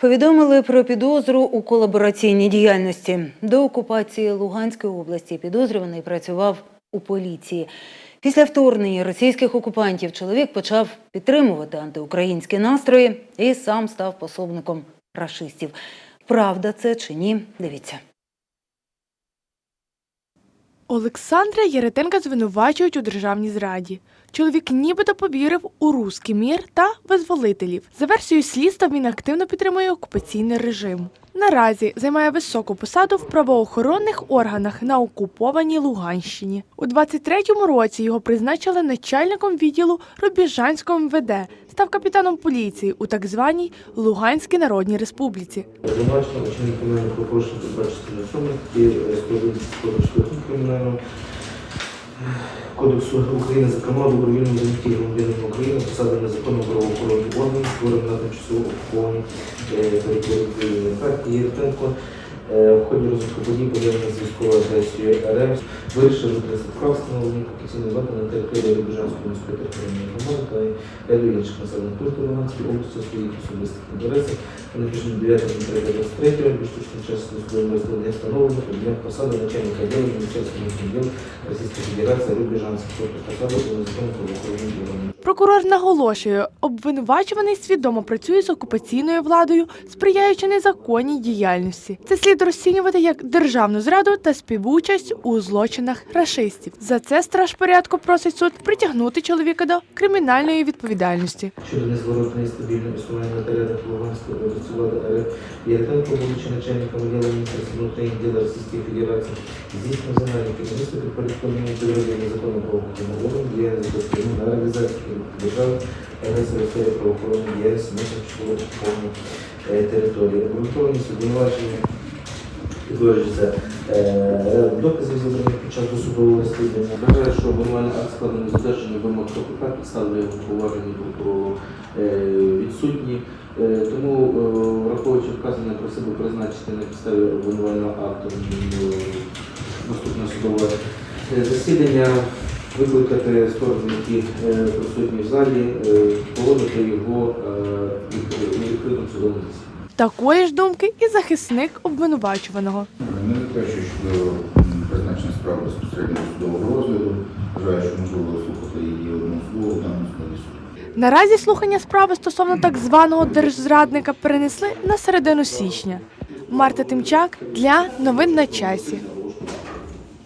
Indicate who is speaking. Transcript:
Speaker 1: Повідомили про підозру у колабораційній діяльності. До окупації Луганської області підозрюваний працював у поліції. Після вторгнення російських окупантів чоловік почав підтримувати антиукраїнські настрої і сам став пособником рашистів. Правда це чи ні? Дивіться.
Speaker 2: Олександра Єретенка звинувачують у державній зраді. Чоловік нібито повірив у руський мір та визволителів. За версією слідства він активно підтримує окупаційний режим. Наразі займає високу посаду в правоохоронних органах на окупованій Луганщині. У 23-му році його призначили начальником відділу Рубіжанського МВД, став капітаном поліції у так званій Луганській Народній Республіці.
Speaker 3: Обвинувачено вчинення кримінального правопорушення передбачено особи, складуть кодексу кримінального кодексу України, зокрема добровільному занятті громадянина України, посади незаконно правоохоронні органів, створені на тимчасово окупованій е, території України. Так, Єртенко в ході розвитку подій пов'язаних з військовою агресією РФ вирішив використати прав встановлені окупаційної влади на території Рубіжанської міської територіальної громади та ряду інших населених пунктів Луганської області у своїх особистих інтересах. Вони пішли 9 23 більш точно час службового места встановлено, підняв посаду начальника відділу Міністерства внутрішніх Російської Федерації Рубіжанського, посаду у незаконно правоохоронних органів.
Speaker 2: Прокурор наголошує, обвинувачуваний свідомо працює з окупаційною владою, сприяючи незаконній діяльності. Це слід розцінювати як державну зраду та співучасть у злочинах рашистів. За це страж порядку просить суд притягнути чоловіка до кримінальної відповідальності.
Speaker 3: Щодо незворотної стабільної існування на теренах Луганської області влади Єртенко, будучи начальником відділу Міністерства внутрішніх діл Російської Федерації, здійснив керівництво підпорядкованого підрозділу незаконного правоохоронного органу діяльність безпосередньо на реалізацію держави агресора сфері правоохоронної діяльності на тимчасово окупованій е, території. Обґрунтованість обвинувачення підтверджується е, доказів, зібраних під час досудового розслідування. Вважаю, що обвинувальний акт складений з додержанням вимог КПК, підстави його поважені прокурору е, відсутні. Е, Тому, враховуючи вказане, просив би призначити на підставі обвинувального акту наступне судове засідання, викликати сторони, які е, присутні в залі, е, проводити його е, у відкритому судовому засіданні.
Speaker 2: Такої ж думки і захисник обвинувачуваного.
Speaker 4: Не заперечую щодо призначення справи безпосередньо до судового розгляду. Вважаю, що можливо слухати її одноособово в даному складі суду.
Speaker 2: Наразі слухання справи стосовно так званого держзрадника перенесли на середину січня. Марта Тимчак для новин на часі.